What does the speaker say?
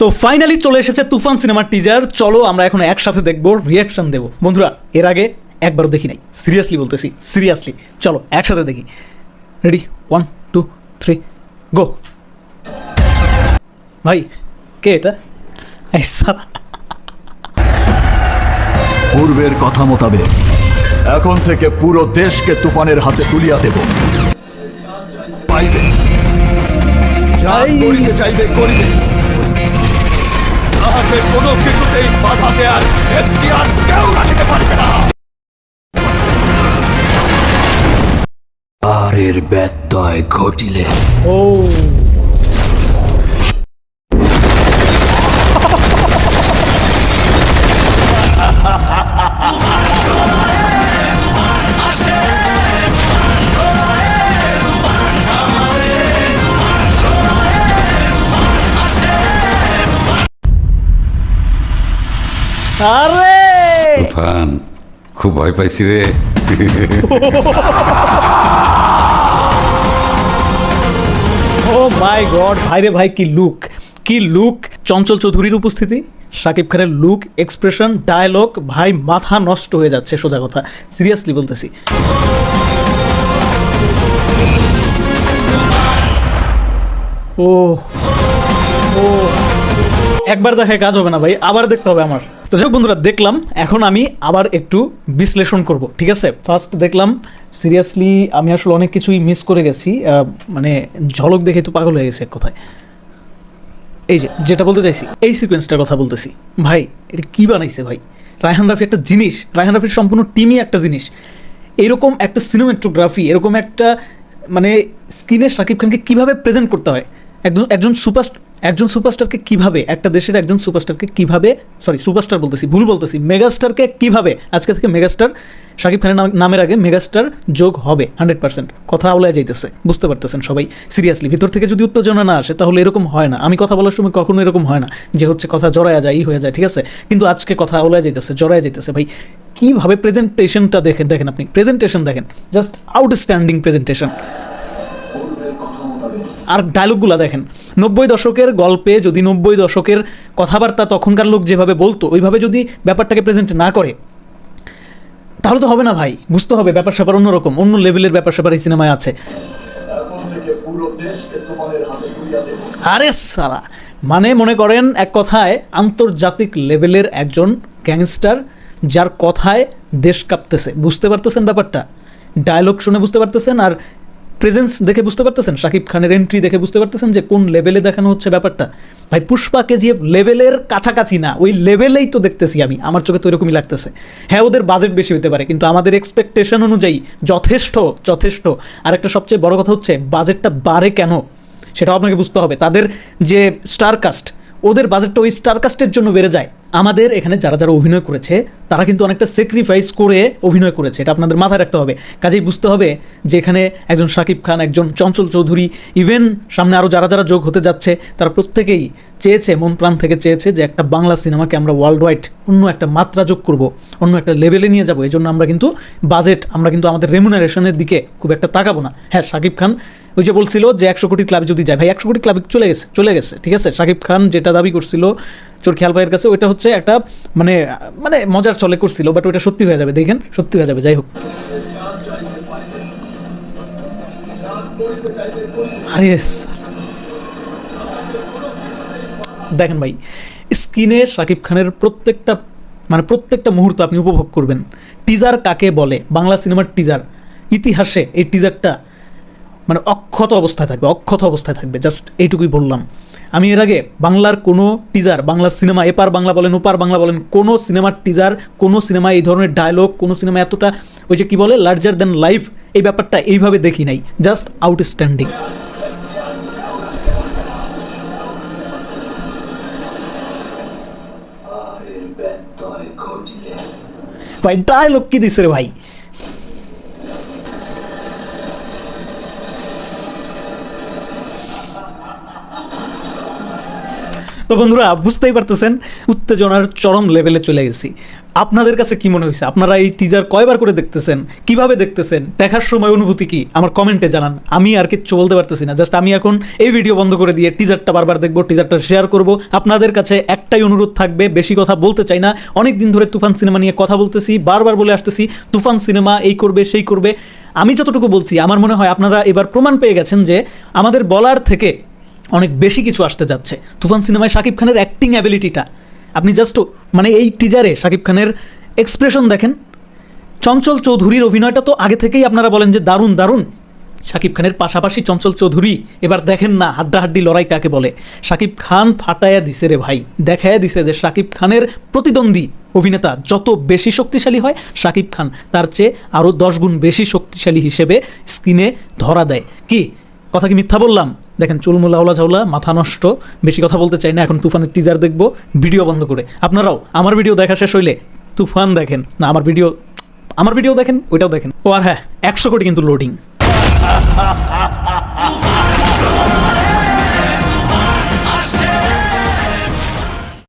তো ফাইনালি চলে এসেছে তুফান সিনেমার টিজার চলো আমরা এখন একসাথে দেখব রিয়াকশন দেবো। বন্ধুরা এর আগে একবারও দেখি নাই। সিরিয়াসলি বলতেছি সিরিয়াসলি চলো একসাথে দেখি। Ready one two three go ভাই কে এটা? পূর্বের কথা মোতাবেক এখন থেকে পুরো দেশকে তুফানের হাতে তুলিয়া দেব। চাইবে করিবে। তাহাকে কোনো কিছুতেই বাধা দেয়ার এখতিয়ার কেউ রাখিতে পারবে না। আর এর ব্যত্যয় ঘটিলে ও আরে! ফান খুব ভয় পাইছি রে। ও মাই গড ভাই রে ভাই কি লুক কি লুক চঞ্চল চৌধুরীর উপস্থিতি শাকিব খানের লুক এক্সপ্রেশন ডায়লগ ভাই মাথা নষ্ট হয়ে যাচ্ছে সোজা কথা। সিরিয়াসলি বলতেছি। ও ও একবার দেখায় কাজ হবে না ভাই, আবার দেখতে হবে আমার। তো যাই বন্ধুরা, দেখলাম, এখন আমি আবার একটু বিশ্লেষণ করব, ঠিক আছে? ফার্স্ট দেখলাম সিরিয়াসলি আমি আসলে অনেক কিছুই মিস করে গেছি মানে ঝলক দেখে তো পাগল হয়ে গেছে এক কথায়। এই যে, যেটা বলতে চাইছি, এই সিকোয়েন্সটার কথা বলতেছি। ভাই, এটা কি বানাইছে ভাই? রায়হান রাফি একটা জিনিস রায়হান রাফির সম্পূর্ণ টিমই একটা জিনিস। এরকম একটা সিনেমেটোগ্রাফি এরকম একটা মানে স্ক্রিনে শাকিব খানকে কীভাবে প্রেজেন্ট করতে হয়? একজন একজন সুপার একজন সুপারস্টারকে কীভাবে, একটা দেশের একজন সুপারস্টারকে কীভাবে সরি সুপারস্টার বলতেছি, ভুল বলতেছি, মেগাস্টারকে কীভাবে, আজকে থেকে মেগাস্টার শাকিব খানের নামের আগে মেগাস্টার যোগ হবে হান্ড্রেড পার্সেন্ট কথা আওলায় যাইতেছে, বুঝতে পারতেছেন সবাই সিরিয়াসলি ভিতর থেকে যদি উত্তেজনা না আসে, তাহলে এরকম হয় না। আমি কথা বলার সময় কখনো এরকম হয় না, যে হচ্ছে কথা জড়ায়া যায়, ই হয়ে যায়, ঠিক আছে? কিন্তু আজকে কথা আওলায় যাইতেছে, জড়ায় যাইতেছে, ভাই, কীভাবে প্রেজেন্টেশনটা দেখেন দেখেন আপনি প্রেজেন্টেশন দেখেন জাস্ট আউটস্ট্যান্ডিং প্রেজেন্টেশন আর ডায়লগগুলো দেখেন। নব্বই দশকের গল্পে যদি নব্বই দশকের কথাবার্তা তখনকার লোক যেভাবে বলতো, ওইভাবে যদি ব্যাপারটাকে প্রেজেন্ট না করে, তাহলে তো হবে না ভাই, বুঝতে হবে ব্যাপার স্যাপার অন্যরকম, অন্য লেভেলের ব্যাপার স্যাপার এই সিনেমায় আছে। আরে সালা মানে মনে করেন এক কথায় আন্তর্জাতিক লেভেলের একজন গ্যাংস্টার যার কথায় দেশ কাঁপতেছে, বুঝতে পারতেছেন ব্যাপারটা? ডায়লগ শুনে বুঝতে পারতেছেন আর প্রেজেন্স দেখে বুঝতে পারতেছেন? শাকিব খানের এন্ট্রি দেখে বুঝতে পারতেছেন যে কোন লেভেলে দেখানো হচ্ছে ব্যাপারটা? ভাই, পুষ্পা কেজিএফ লেভেলের কাছাকাছি না, ওই লেভেলেই তো দেখতেছি আমি। আমার চোখে তো এরকমই লাগতেছে। হ্যাঁ ওদের বাজেট বেশি হতে পারে, কিন্তু আমাদের এক্সপেকটেশন অনুযায়ী যথেষ্ট যথেষ্ট। আর একটা সবচেয়ে বড় কথা হচ্ছে বাজেটটা বাড়ে কেন? সেটাও আপনাকে বুঝতে হবে। তাদের যে স্টার কাস্ট ওদের বাজেটটা ওই স্টার কাস্টের জন্য বেড়ে যায়। আমাদের এখানে যারা যারা অভিনয় করেছে তারা কিন্তু অনেকটা স্যাক্রিফাইস করে অভিনয় করেছে, এটা আপনাদের মাথায় রাখতে হবে। কাজেই বুঝতে হবে যে এখানে একজন শাকিব খান, একজন চঞ্চল চৌধুরী ইভেন সামনে আরও যারা যারা যোগ হতে যাচ্ছে, তারা প্রত্যেকেই চেয়েছে, মন প্রাণ থেকে চেয়েছে যে একটা বাংলা সিনেমাকে আমরা ওয়ার্ল্ড ওয়াইড অন্য একটা মাত্রা যোগ করব, অন্য একটা লেভেলে নিয়ে যাব। এই জন্য আমরা কিন্তু বাজেট আমরা কিন্তু আমাদের রেমুনারেশনের দিকে খুব একটা তাকাবো না। হ্যাঁ শাকিব খান ওই যে বলছিল যে একশো কোটি ক্লাবে যদি যায়, ভাই, একশো কোটি ক্লাবে চলে গেছে চলে গেছে, ঠিক আছে? শাকিব খান যেটা দাবি করছিল, চোর খেয়াল ভাইয়ের কাছে, ওইটা হচ্ছে একটা মানে মানে মজার চলে করছিল বাট ওইটা সত্যি হয়ে যাবে, দেখেন, সত্যি হয়ে যাবে, যাই হোক। আরে দেখেন ভাই, স্ক্রিনে শাকিব খানের প্রত্যেকটা মানে প্রত্যেকটা মুহূর্ত আপনি উপভোগ করবেন। টিজার কাকে বলে? বাংলা সিনেমার টিজার ইতিহাসে এই টিজারটা মানে অক্ষত অবস্থায় থাকবে অক্ষত অবস্থায় থাকবে জাস্ট এইটুকুই বললাম। আমি এর আগে বাংলার কোনো টিজার বাংলা সিনেমা এপার বাংলা বলেন ওপার বাংলা বলেন কোনো সিনেমার টিজার কোনো সিনেমায় এই ধরনের ডায়লগ কোনো সিনেমা এতটা ওই যে কী বলে লার্জার দ্যান লাইফ এই ব্যাপারটা এইভাবে দেখি নাই জাস্ট আউটস্ট্যান্ডিং ভাই ডায়লগ কি দিছে রে ভাই? তো বন্ধুরা, বুঝতেই পারতেছেন, উত্তেজনার চরম লেভেলে চলে গেছি। আপনাদের কাছে কি মনে হয়েছে? আপনারা এই টিজার কয়বার করে দেখতেছেন? কীভাবে দেখতেছেন? দেখার সময় অনুভূতি কি? আমার কমেন্টে জানান। আমি আর কিচ্ছু বলতে পারতেছি না। জাস্ট আমি এখন এই ভিডিও বন্ধ করে দিয়ে টিজারটা বারবার দেখব টিজারটা শেয়ার করব। আপনাদের কাছে একটাই অনুরোধ থাকবে, বেশি কথা বলতে চাই না। অনেক দিন ধরে তুফান সিনেমা নিয়ে কথা বলতেছি, বারবার বলে আসতেছি, তুফান সিনেমা এই করবে, সেই করবে। আমি যতটুকু বলছি, আমার মনে হয় আপনারা এবার প্রমাণ পেয়ে গেছেন যে আমাদের বলার থেকে অনেক বেশি কিছু আসতে যাচ্ছে। তুফান সিনেমায় শাকিব খানের অ্যাক্টিং অ্যাবিলিটিটা আপনি জাস্ট মানে এই টিজারে শাকিব খানের এক্সপ্রেশন দেখেন। চঞ্চল চৌধুরীর অভিনয়টা তো আগে থেকেই আপনারা বলেন যে দারুণ দারুণ। শাকিব খানের পাশাপাশি চঞ্চল চৌধুরী এবার দেখেন না হাড্ডাহাড্ডি লড়াই কাকে বলে। শাকিব খান ফাটায়া দিছে রে ভাই। দেখায়া দিছে যে শাকিব খানের প্রতিদ্বন্দ্বী অভিনেতা যত বেশি শক্তিশালী হয়, শাকিব খান তার চেয়ে আরও দশ গুণ বেশি শক্তিশালী হিসেবে স্ক্রিনে ধরা দেয়। কি? কথা কি মিথ্যা বললাম? দেখেন চুলমুলা ওলা ঝাউলা মাথা নষ্ট। বেশি কথা বলতে চাই না, এখন তুফানের টিজার দেখব ভিডিও বন্ধ করে। আপনারাও, আমার ভিডিও দেখা শেষ হইলে তুফান দেখেন। না, আমার ভিডিও আমার ভিডিও দেখেন, ওইটাও দেখেন। ও আর হ্যাঁ একশো কোটি কিন্তু লোডিং